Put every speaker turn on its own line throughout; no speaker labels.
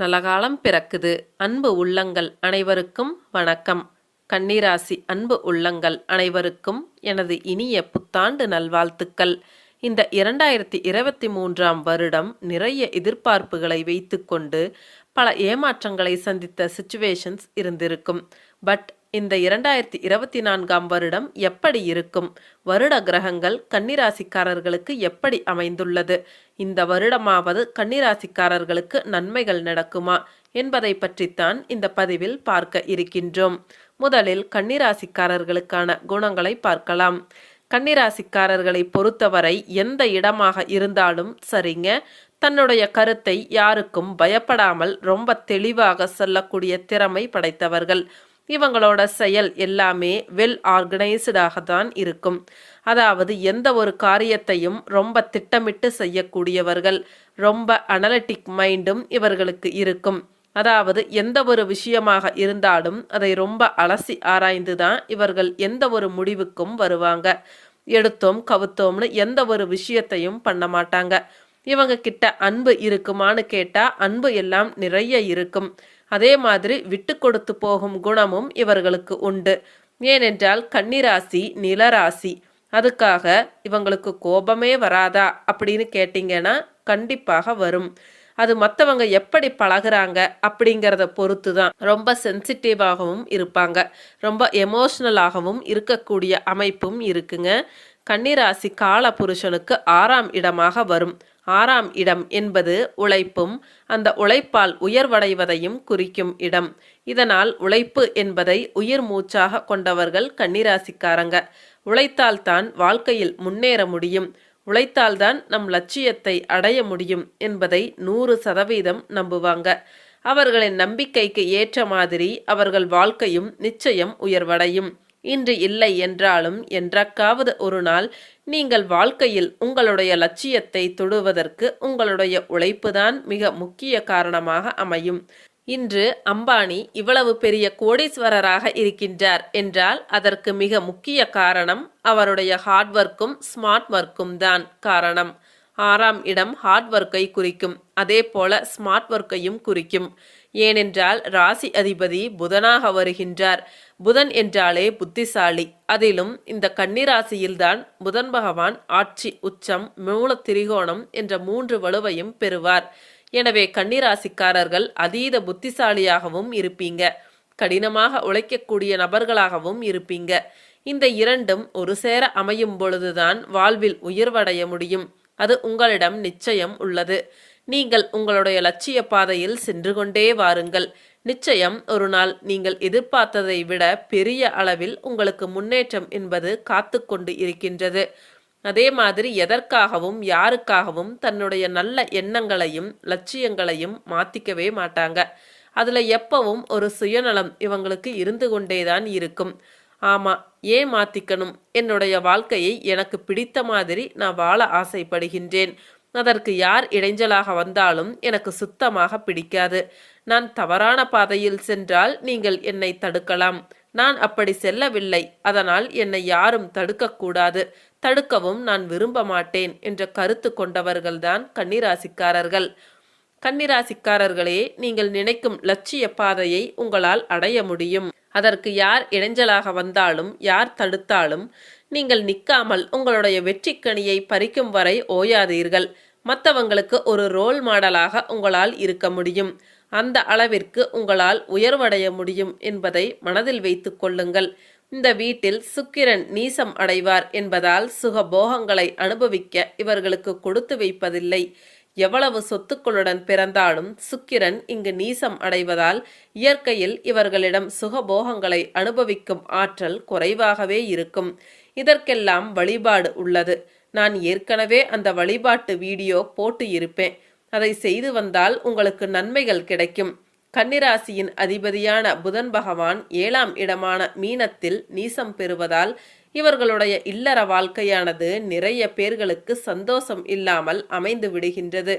நலகாலம் பிறக்குது. அன்பு உள்ளங்கள் அனைவருக்கும் வணக்கம். கன்னிராசி அன்பு உள்ளங்கள் அனைவருக்கும் எனது இனிய புத்தாண்டு நல்வாழ்த்துக்கள். இந்த இரண்டாயிரத்தி இருபத்தி மூன்றாம் வருடம் நிறைய எதிர்பார்ப்புகளை வைத்துக்கொண்டு பல ஏமாற்றங்களை சந்தித்த சுச்சுவேஷன்ஸ் இருந்திருக்கும். பட் இந்த இரண்டாயிரத்தி இருபத்தி நான்காம் வருடம் எப்படி இருக்கும்? வருட கிரகங்கள் கன்னிராசிக்காரர்களுக்கு எப்படி அமைந்துள்ளது? இந்த வருடமாவது கன்னிராசிக்காரர்களுக்கு நன்மைகள் நடக்குமா? என்பதை பற்றித்தான் இந்த பதிவில் பார்க்க இருக்கின்றோம். முதலில் கன்னிராசிக்காரர்களுக்கான குணங்களை பார்க்கலாம். கன்னிராசிக்காரர்களை பொறுத்தவரை எந்த இடமாக இருந்தாலும் சரிங்க. தன்னுடைய கருத்தை யாருக்கும் பயப்படாமல் ரொம்ப தெளிவாக சொல்லக்கூடிய திறமை படைத்தவர்கள். இவங்களோட செயல் எல்லாமே வெல் ஆர்கனைஸ்டாக தான் இருக்கும். அதாவது எந்த ஒரு காரியத்தையும் ரொம்ப திட்டமிட்டு செய்யக்கூடியவர்கள் ரொம்ப அனலிட்டிக் மைண்டும் இவர்களுக்கு இருக்கும். அதாவது எந்த ஒரு விஷயமாக இருந்தாலும் அதை ரொம்ப அலசி ஆராய்ந்து தான் இவர்கள் எந்த ஒரு முடிவுக்கும் வருவாங்க. எடுத்தோம் கவுத்தோம்னு எந்த ஒரு விஷயத்தையும் பண்ண மாட்டாங்க. இவங்க கிட்ட அன்பு இருக்குமான்னு கேட்டா அன்பு எல்லாம் நிறைய இருக்கும். அதே மாதிரி விட்டு கொடுத்து போகும் குணமும் இவர்களுக்கு உண்டு. ஏனென்றால் கன்னிராசி நிலராசி அதுக்காக இவங்களுக்கு கோபமே வராதா அப்படின்னு கேட்டிங்கன்னா கண்டிப்பாக வரும். அது மற்றவங்க எப்படி பழகுறாங்க அப்படிங்கிறத பொறுத்து தான் ரொம்ப சென்சிட்டிவாகவும் இருப்பாங்க. ரொம்ப எமோஷ்னலாகவும் இருக்கக்கூடிய அமைப்பும் இருக்குங்க. கன்னிராசி கால புருஷனுக்கு ஆறாம் இடமாக வரும். ஆறாம் இடம் என்பது உழைப்பும் அந்த உழைப்பால் உயர்வடைவதையும் குறிக்கும் இடம். இதனால் உழைப்பு என்பதை உயிர் மூச்சாக கொண்டவர்கள் கன்னிராசிக்காரங்க. உழைத்தால்தான் வாழ்க்கையில் முன்னேற முடியும். உழைத்தால்தான் நம் லட்சியத்தை அடைய முடியும் என்பதை நூறு சதவீதம் நம்புவாங்க. அவர்களின் நம்பிக்கைக்கு ஏற்ற மாதிரி அவர்கள் வாழ்க்கையும் நிச்சயம் உயர்வடையும். இன்று இல்லை என்றாலும் என்றக்காவது ஒரு நாள் நீங்கள் வாழ்க்கையில் உங்களுடைய லட்சியத்தை தொடுவதற்கு உங்களுடைய உழைப்புதான் மிக முக்கிய காரணமாக அமையும். இன்று அம்பானி இவ்வளவு பெரிய கோடீஸ்வரராக இருக்கின்றார் என்றால் அதற்கு மிக முக்கிய காரணம் அவருடைய ஹார்ட் ஒர்க்கும் ஸ்மார்ட் ஒர்க்கும் தான் காரணம். ஆறாம் இடம் ஹார்ட் ஒர்க்கை குறிக்கும். அதே போல ஸ்மார்ட் ஒர்க்கையும் குறிக்கும். ஏனென்றால் ராசி அதிபதி புதனாக வருகின்றார். புதன் என்றாலே புத்திசாலி. அதிலும் இந்த கன்னிராசியில்தான் புதன் பகவான் ஆட்சி உச்சம் மூல திரிகோணம் என்ற மூன்று வலுவையும் பெறுவார். எனவே கன்னிராசிக்காரர்கள் அதீத புத்திசாலியாகவும் இருப்பீங்க. கடினமாக உழைக்கக்கூடிய நபர்களாகவும் இருப்பீங்க. இந்த இரண்டும் ஒரு சேர அமையும் பொழுதுதான் வாழ்வில் உயர்வடைய முடியும். அது உங்களிடம் நிச்சயம் உள்ளது. நீங்கள் உங்களுடைய லட்சிய பாதையில் சென்று கொண்டே வாருங்கள். நிச்சயம் ஒரு நாள் நீங்கள் எதிர்பார்த்ததை விட பெரிய அளவில் உங்களுக்கு முன்னேற்றம் என்பது காத்து கொண்டு இருக்கின்றது. அதே மாதிரி எதற்காகவும் யாருக்காகவும் தன்னுடைய நல்ல எண்ணங்களையும் லட்சியங்களையும் மாத்திக்கவே மாட்டாங்க. அதுல எப்பவும் ஒரு சுயநலம் இவங்களுக்கு இருந்து கொண்டேதான் இருக்கும். ஆமா ஏன் மாத்திக்கணும்? என்னுடைய வாழ்க்கையை எனக்கு பிடித்த மாதிரி நான் வாழ ஆசைப்படுகின்றேன். அதற்கு யார் இடைஞ்சலாக வந்தாலும் எனக்கு சுத்தமாக பிடிக்காது. நான் தவறான பாதையில் சென்றால் நீங்கள் என்னை தடுக்கலாம். நான் அப்படி செல்லவில்லை. அதனால் என்னை யாரும் தடுக்கக்கூடாது. தடுக்கவும் நான் விரும்ப மாட்டேன் என்ற கருத்து கொண்டவர்கள்தான் கன்னிராசிக்காரர்கள். கன்னிராசிக்காரர்களே நீங்கள் நினைக்கும் லட்சிய பாதையை உங்களால் அடைய முடியும். அதற்கு யார் இடைஞ்சலாக வந்தாலும் யார் தடுத்தாலும் நீங்கள் நிற்காமல் உங்களுடைய வெற்றிக்கனியை பறிக்கும் வரை ஓயாதீர்கள். மற்றவங்களுக்கு ஒரு ரோல் மாடலாக உங்களால் இருக்க முடியும். அந்த அளவிற்கு உங்களால் உயர்வடைய முடியும் என்பதை மனதில் வைத்து கொள்ளுங்கள். இந்த வீட்டில் சுக்கிரன் நீசம் அடைவார் என்பதால் சுகபோகங்களை அனுபவிக்க இவர்களுக்கு கொடுத்து வைப்பதில்லை. எவ்வளவு சொத்துக்களுடன் பிறந்தாலும் சுக்கிரன் இங்கு நீசம் அடைவதால் இயற்கையில் இவர்களிடம் சுகபோகங்களை அனுபவிக்கும் ஆற்றல் குறைவாகவே இருக்கும். இதற்கெல்லாம் வழிபாடு உள்ளது. நான் ஏற்கனவே அந்த வழிபாட்டு வீடியோ போட்டு இருப்பேன் அதை செய்து வந்தால் உங்களுக்கு நன்மைகள் கிடைக்கும். கன்னிராசியின் அதிபதியான புதன் பகவான் ஏழாம் இடமான மீனத்தில் நீசம் பெறுவதால் இவர்களுடைய இல்லற வாழ்க்கையானது நிறைய பேர்களுக்கு சந்தோஷம் இல்லாமல் அமைந்து விடுகின்றது.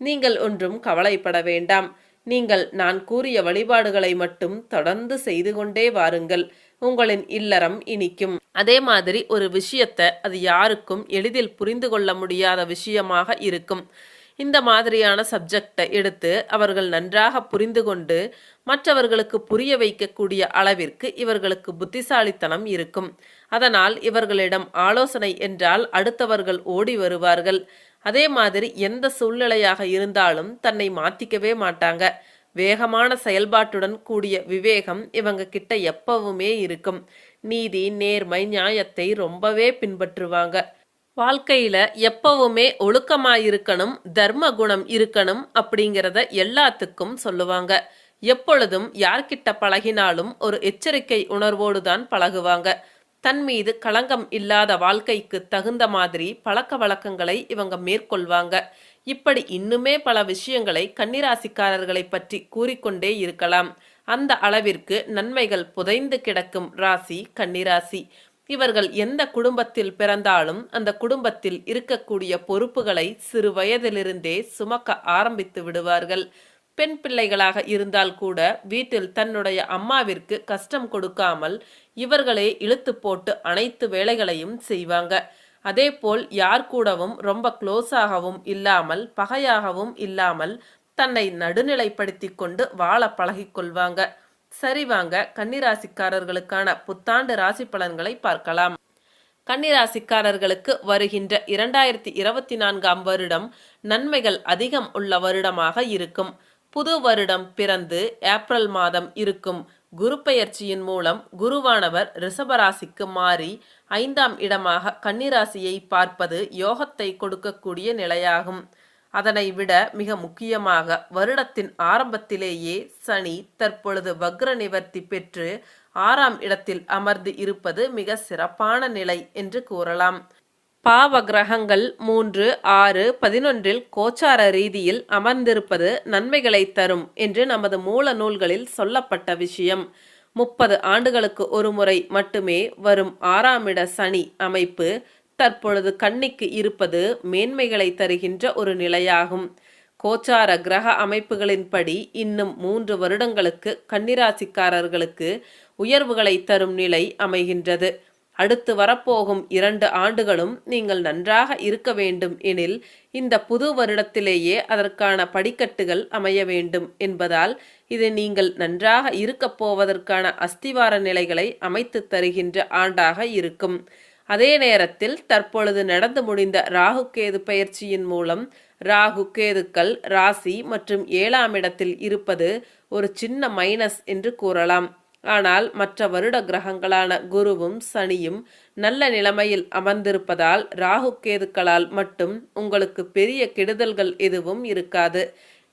நீங்கள் ஒன்றும் கவலைப்பட வேண்டாம். நீங்கள் நான் கூறிய வழிபாடுகளை மட்டும் தொடர்ந்து செய்து கொண்டே வாருங்கள். உங்களின் இல்லறம் இனிக்கும். அதே மாதிரி ஒரு விஷயத்தை அது யாருக்கும் எளிதில் புரிந்து கொள்ள முடியாத விஷயமாக இருக்கும். இந்த மாதிரியான சப்ஜெக்டை எடுத்து அவர்கள் நன்றாக புரிந்து கொண்டு மற்றவர்களுக்கு புரிய வைக்கக்கூடிய அளவிற்கு இவர்களுக்கு புத்திசாலித்தனம் இருக்கும். அதனால் இவர்களிடம் ஆலோசனை என்றால் அடுத்தவர்கள் ஓடி வருவார்கள். அதே மாதிரி எந்த சூழ்நிலையாக இருந்தாலும் தன்னை மாத்திக்கவே மாட்டாங்க. வேகமான செயல்பாட்டுடன் கூடிய விவேகம் இவங்க கிட்ட எப்பவுமே இருக்கும். நீதி நேர்மை நியாயத்தை ரொம்பவே பின்பற்றுவாங்க. வாழ்க்கையில எப்பவுமே ஒழுக்கமாயிருக்கணும் தர்ம குணம் இருக்கணும் அப்படிங்கிறத எல்லாத்துக்கும் சொல்லுவாங்க. எப்பொழுதும் யார்கிட்ட பழகினாலும் ஒரு எச்சரிக்கை உணர்வோடு தான் பழகுவாங்க. தன் மீது களங்கம் இல்லாத வாழ்க்கைக்கு தகுந்த மாதிரி பழக்க வழக்கங்களை இவங்க மேற்கொள்வாங்க. இப்படி இன்னுமே பல விஷயங்களை கன்னிராசிக்காரர்களை பற்றி கூறிக்கொண்டே இருக்கலாம். அந்த அளவிற்கு நன்மைகள் புதைந்து கிடக்கும் ராசி கன்னிராசி. இவர்கள் எந்த குடும்பத்தில் பிறந்தாலும் அந்த குடும்பத்தில் இருக்கக்கூடிய பொறுப்புகளை சிறு வயதிலிருந்தே சுமக்க ஆரம்பித்து விடுவார்கள். பெண் பிள்ளைகளாக இருந்தால் கூட வீட்டில் தன்னுடைய அம்மாவிற்கு கஷ்டம் கொடுக்காமல் இவர்களே இழுத்து போட்டு அனைத்து வேலைகளையும் செய்வாங்க. அதேபோல் யார் கூடவும் ரொம்ப க்ளோஸாகவும் இல்லாமல் பகையாகவும் இல்லாமல் தன்னை நடுநிலைப்படுத்தி கொண்டு வாழ பழகிக்கொள்வாங்க சரி வாங்க கன்னிராசிக்காரர்களுக்கான புத்தாண்டு ராசி பலன்களை பார்க்கலாம். கன்னிராசிக்காரர்களுக்கு வருகின்ற இரண்டாயிரத்தி இருபத்தி நான்காம் வருடம் நன்மைகள் அதிகம் உள்ள வருடமாக இருக்கும். புது வருடம் பிறந்து ஏப்ரல் மாதம் இருக்கும் குரு பெயர்ச்சியின் மூலம் குருவானவர் ரிஷபராசிக்கு மாறி ஐந்தாம் இடமாக கன்னிராசியை பார்ப்பது யோகத்தை கொடுக்கக்கூடிய நிலையாகும். அதனை விட மிக முக்கியமாக வருடத்தின் ஆரம்பத்திலேயே சனி தற்பொழுது வக்ர நிவர்த்தி பெற்று ஆறாம் இடத்தில் அமர்ந்து இருப்பது மிக சிறப்பான நிலை என்று கூறலாம். பாவ கிரகங்கள் மூன்று ஆறு பதினொன்றில் கோச்சார ரீதியில் அமர்ந்திருப்பது நன்மைகளை தரும் என்று நமது மூல நூல்களில் சொல்லப்பட்ட விஷயம். முப்பது ஆண்டுகளுக்கு ஒருமுறை மட்டுமே வரும் ஆறாம் இட சனி அமைப்பு தற்பொழுது கண்ணிக்கு இருப்பது மேன்மைகளை தருகின்ற ஒரு நிலையாகும். கோச்சார கிரக அமைப்புகளின்படி இன்னும் மூன்று வருடங்களுக்கு கன்னிராசிக்காரர்களுக்கு உயர்வுகளை தரும் நிலை அமைகின்றது. அடுத்து வரப்போகும் இரண்டு ஆண்டுகளும் நீங்கள் நன்றாக இருக்க வேண்டும் எனில் இந்த புது வருடத்திலேயே அதற்கான படிக்கட்டுகள் அமைய வேண்டும் என்பதால் இது நீங்கள் நன்றாக இருக்கப் போவதற்கான அஸ்திவார நிலைகளை அமைத்து தருகின்ற ஆண்டாக இருக்கும். அதே நேரத்தில் தற்பொழுது நடந்து முடிந்த ராகு கேது பயிற்சியின் மூலம் ராகு கேதுக்கள் ராசி மற்றும் ஏழாம் இடத்தில் இருப்பது ஒரு சின்ன மைனஸ் என்று கூறலாம். ஆனால் மற்ற வருட கிரகங்களான குருவும் சனியும் நல்ல நிலைமையில் அமர்ந்திருப்பதால் ராகு கேதுக்களால் மட்டும் உங்களுக்கு பெரிய கெடுதல்கள் எதுவும் இருக்காது.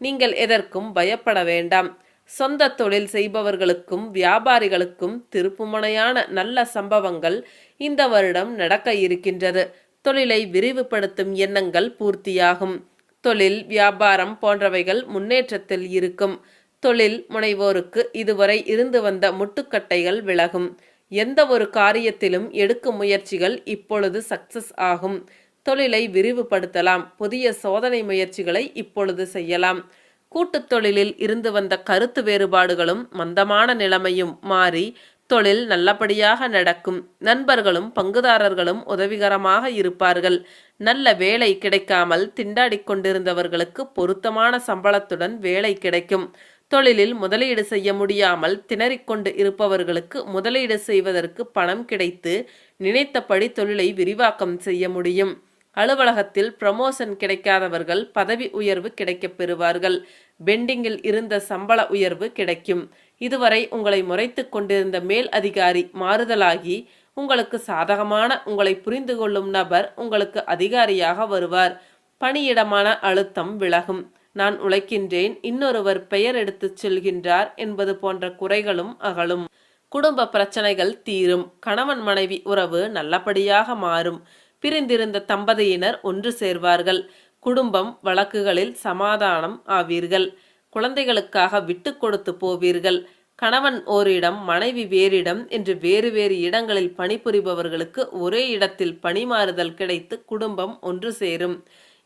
நீங்கள் எதற்கும் பயப்பட வேண்டாம். சொந்த தொழில் செய்பவர்களுக்கும் வியாபாரிகளுக்கும் திருப்புமுனையான நல்ல சம்பவங்கள் இந்த வருடம் நடக்க இருக்கின்றது. தொழிலை விரிவுபடுத்தும் எண்ணங்கள் பூர்த்தியாகும். தொழில் வியாபாரம் போன்றவைகள் முன்னேற்றத்தில் இருக்கும். தொழில் முனைவோருக்கு இதுவரை இருந்து வந்த முட்டுக்கட்டைகள் விலகும். எந்த ஒரு காரியத்திலும் எடுக்கும் முயற்சிகள் இப்பொழுது சக்சஸ் ஆகும். தொழிலை விரிவுபடுத்தலாம். புதிய சோதனை முயற்சிகளை இப்பொழுது செய்யலாம். கூட்டுத் தொழிலில் இருந்து வந்த கருத்து வேறுபாடுகளும் மந்தமான நிலைமையும் மாறி தொழில் நல்லபடியாக நடக்கும். நண்பர்களும் பங்குதாரர்களும் உதவிகரமாக இருப்பார்கள். நல்ல வேலை கிடைக்காமல் திண்டாடிக் கொண்டிருந்தவர்களுக்கு பொருத்தமான சம்பளத்துடன் வேலை கிடைக்கும். தொழிலில் முதலீடு செய்ய முடியாமல் திணறிக்கொண்டு இருப்பவர்களுக்கு முதலீடு செய்வதற்கு பணம் கிடைத்து நினைத்தபடி தொழிலை விரிவாக்கம் செய்ய முடியும். அலுவலகத்தில் ப்ரமோஷன் கிடைக்காதவர்கள் பதவி உயர்வு கிடைக்கப் பெறுவார்கள். பெண்டிங்கில் இருந்த சம்பள உயர்வு கிடைக்கும். இதுவரை உங்களை முறைத்து கொண்டிருந்த மேல் அதிகாரி மாறுதலாகி உங்களுக்கு சாதகமான உங்களை புரிந்து கொள்ளும் நபர் உங்களுக்கு அதிகாரியாக வருவார். பணியிடமான அழுத்தம் விலகும். நான் உழைக்கின்றேன் இன்னொருவர் பெயர் எடுத்துச் செல்கின்றார் என்பது போன்ற குறைகளும் அகலும். குடும்ப பிரச்சனைகள் தீரும். கணவன் மனைவி உறவு நல்லபடியாக மாறும். பிரிந்திருந்த தம்பதியினர் ஒன்று சேர்வார்கள். குடும்பம் வழக்குகளில் சமாதானம் ஆவீர்கள். குழந்தைகளுக்காக விட்டு கொடுத்து போவீர்கள். கணவன் ஓரிடம் மனைவி வேறிடம் என்று வேறு வேறு இடங்களில் பணிபுரிபவர்களுக்கு ஒரே இடத்தில் பணிமாறுதல் கிடைத்து குடும்பம் ஒன்று சேரும்.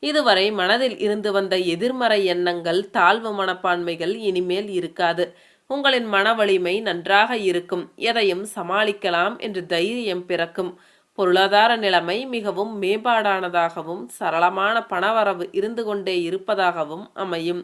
இதுவரை மனதில் இருந்து வந்த எதிர்மறை எண்ணங்கள் தாழ்வு மனப்பான்மைகள் இனிமேல் இருக்காது. உங்களின் மன வலிமை நன்றாக இருக்கும். எதையும் சமாளிக்கலாம் என்று தைரியம் பிறக்கும். பொருளாதார நிலைமை மிகவும் மேம்பாடானதாகவும் சரளமான பணவரவு இருந்து கொண்டே இருப்பதாகவும் அமையும்.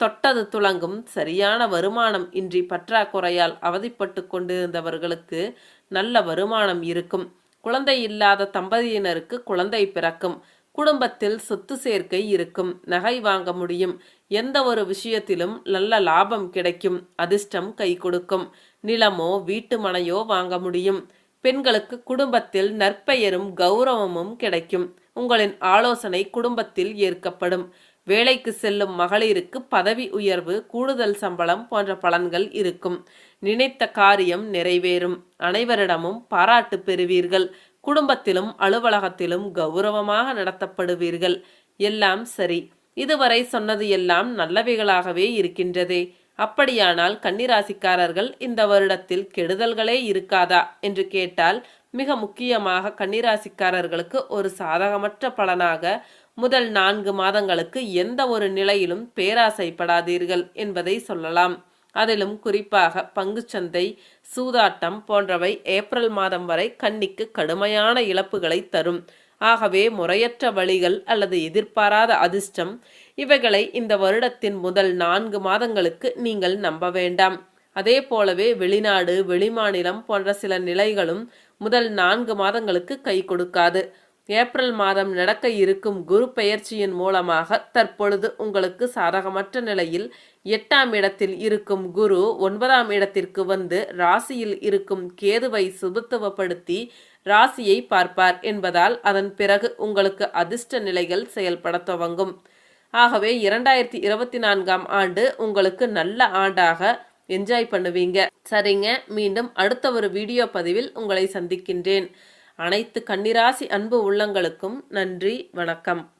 தொட்டது துளங்கும் சரியான வருமானம் இன்றி பற்றாக்குறையால் அவதிப்பட்டு கொண்டிருந்தவர்களுக்கு நல்ல வருமானம் இருக்கும். குழந்தை இல்லாத தம்பதியினருக்கு குழந்தை பிறக்கும். குடும்பத்தில் சொத்து சேர்க்கை இருக்கும். நகை வாங்க முடியும். எந்த ஒரு விஷயத்திலும் நல்ல லாபம் கிடைக்கும். அதிர்ஷ்டம் கை கொடுக்கும். நிலமோ வீட்டு மனையோ வாங்க முடியும். பெண்களுக்கு குடும்பத்தில் நற்பெயரும் கௌரவமும் கிடைக்கும். உங்களின் ஆலோசனை குடும்பத்தில் ஏற்கப்படும். வேலைக்கு செல்லும் மகளிருக்கு பதவி உயர்வு கூடுதல் சம்பளம் போன்ற பலன்கள் இருக்கும். நினைத்த காரியம் நிறைவேறும். அனைவரிடமும் பாராட்டு பெறுவீர்கள். குடும்பத்திலும் அலுவலகத்திலும் கௌரவமாக நடத்தப்படுவீர்கள். எல்லாம் சரி. இதுவரை சொன்னது எல்லாம் நல்லவைகளாகவே இருக்கின்றதே. அப்படியானால் கன்னிராசிக்காரர்கள் இந்த வருடத்தில் கெடுதல்களே இருக்காதா? என்று கேட்டால் மிக முக்கியமாக கன்னிராசிக்காரர்களுக்கு ஒரு சாதகமற்ற பலனாக முதல் நான்கு மாதங்களுக்கு எந்த ஒரு நிலையிலும் பேராசைப்படாதீர்கள் என்பதை சொல்லலாம். அதிலும் குறிப்பாக பங்குச்சந்தை சூதாட்டம் போன்றவை ஏப்ரல் மாதம் வரை கன்னிக்கு கடுமையான இழப்புகளை தரும். ஆகவே முறையற்ற வழிகள் அல்லது எதிர்பாராத அதிர்ஷ்டம் இவைகளை இந்த வருடத்தின் முதல் நான்கு மாதங்களுக்கு நீங்கள் நம்ப வேண்டாம். அதே போலவே வெளிநாடு வெளிமாநிலம் போன்ற சில நிலைகளும் முதல் நான்கு மாதங்களுக்கு கை கொடுக்காது. ஏப்ரல் மாதம் நடக்க இருக்கும் குரு பெயர்ச்சியின் மூலமாக தற்பொழுது உங்களுக்கு சாதகமற்ற நிலையில் எட்டாம் இடத்தில் இருக்கும் குரு ஒன்பதாம் இடத்திற்கு வந்து ராசியில் இருக்கும் கேதுவை சுபத்துவப்படுத்தி ராசியை பார்ப்பார் என்பதால் அதன் பிறகு உங்களுக்கு அதிர்ஷ்ட நிலைகள் செயல்பட துவங்கும். ஆகவே இரண்டாயிரத்தி இருபத்தி நான்காம் ஆண்டு உங்களுக்கு நல்ல ஆண்டாக என்ஜாய் பண்ணுவீங்க. சரிங்க மீண்டும் அடுத்த ஒரு வீடியோ பதிவில் உங்களை சந்திக்கின்றேன். அனைத்து கன்னிராசி அன்பு உள்ளங்களுக்கும் நன்றி வணக்கம்.